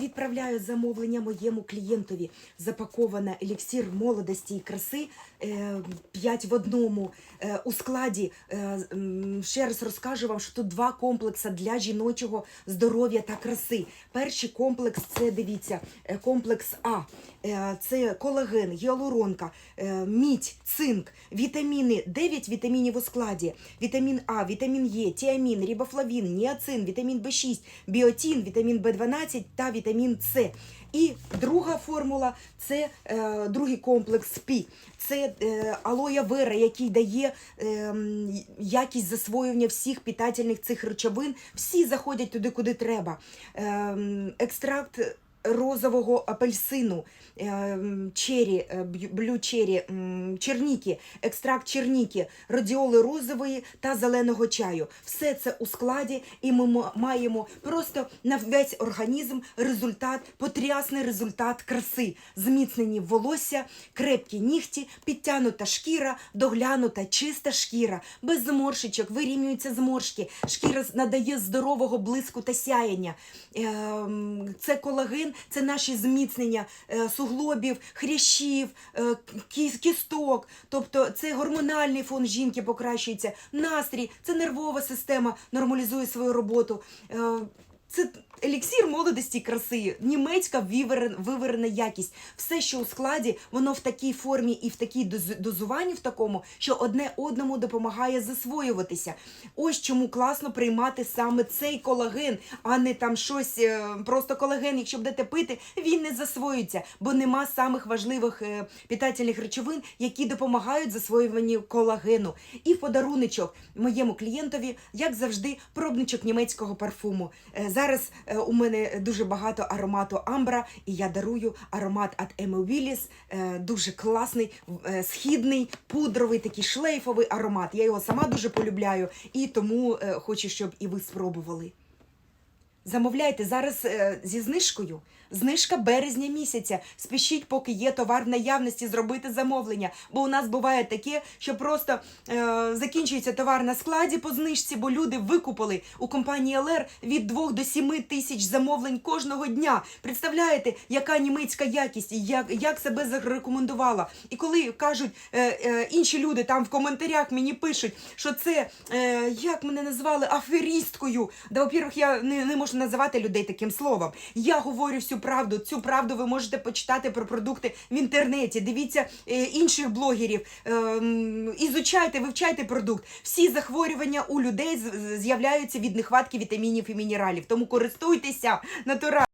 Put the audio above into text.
Відправляю замовлення моєму клієнтові. Запакована еліксир молодості і краси 5 в одному Е, у складі. е, Ще раз розкажу вам, що тут два комплекси для жіночого здоров'я та краси. Перший комплекс це дивіться, е, комплекс А. Е, Це колаген, гіалуронка, е, мідь, цинк, вітаміни, 9 вітамінів у складі. Вітамін А, вітамін Е, тіамін, рибофлавін, ніацин, вітамін В6, біотін, вітамін В12 та вітамін С. І друга формула це е, другий комплекс ПІ. Це е, алоя вера, який дає е, якість засвоювання всіх питательних цих речовин. Всі заходять туди, куди треба. Е, екстракт розового апельсину, е, чері, е, блю чері, черніки, екстракт черніки, радіоли розової та зеленого чаю. Все це у складі, і ми маємо просто на весь організм результат, потрясний результат краси, зміцнені волосся, крепкі нігті, підтянута шкіра, доглянута чиста шкіра, без зморшечок, вирівнюються зморшки, шкіра надає здорового блиску та сяяння. Ем, Це колаген, це наші зміцнення е, суглобів, хрящів, е, кі- Тобто це гормональний фон жінки покращується, настрій, це нервова система нормалізує свою роботу. Е, Це еліксір молодості і краси, німецька виварена якість. Все, що у складі, воно в такій формі і в такій дозуванні в такому, що одне одному допомагає засвоюватися. Ось чому класно приймати саме цей колаген, а не там щось е, просто колаген. Якщо будете пити, він не засвоюється, бо нема самих важливих е, питательних речовин, які допомагають засвоюванню колагену. І в подаруночок моєму клієнтові, як завжди, пробничок німецького парфуму. Зараз е, у мене дуже багато аромату амбра, і я дарую аромат від Емо Вілліс. Дуже класний, е, східний, пудровий, такий шлейфовий аромат. Я його сама дуже полюбляю і тому е, хочу, щоб і ви спробували. Замовляйте зараз е, зі знижкою. Знижка березня місяця. Спішіть, поки є товар в наявності, зробити замовлення. Бо у нас буває таке, що просто е, закінчується товар на складі по знижці, бо люди викупили у компанії ЛР від 2 до 7 тисяч замовлень кожного дня. Представляєте, яка німецька якість, і як, як себе зарекомендувала. І коли кажуть е, е, інші люди там в коментарях мені пишуть, що це е, як мене назвали аферісткою. Да, во-первых, я не, не можу називати людей таким словом. Я говорю всю правду. Цю правду ви можете почитати про продукти в інтернеті. Дивіться е, інших блогерів, ем, ізучайте, вивчайте продукт. Всі захворювання у людей з'являються від нехватки вітамінів і мінералів. Тому користуйтеся натурально.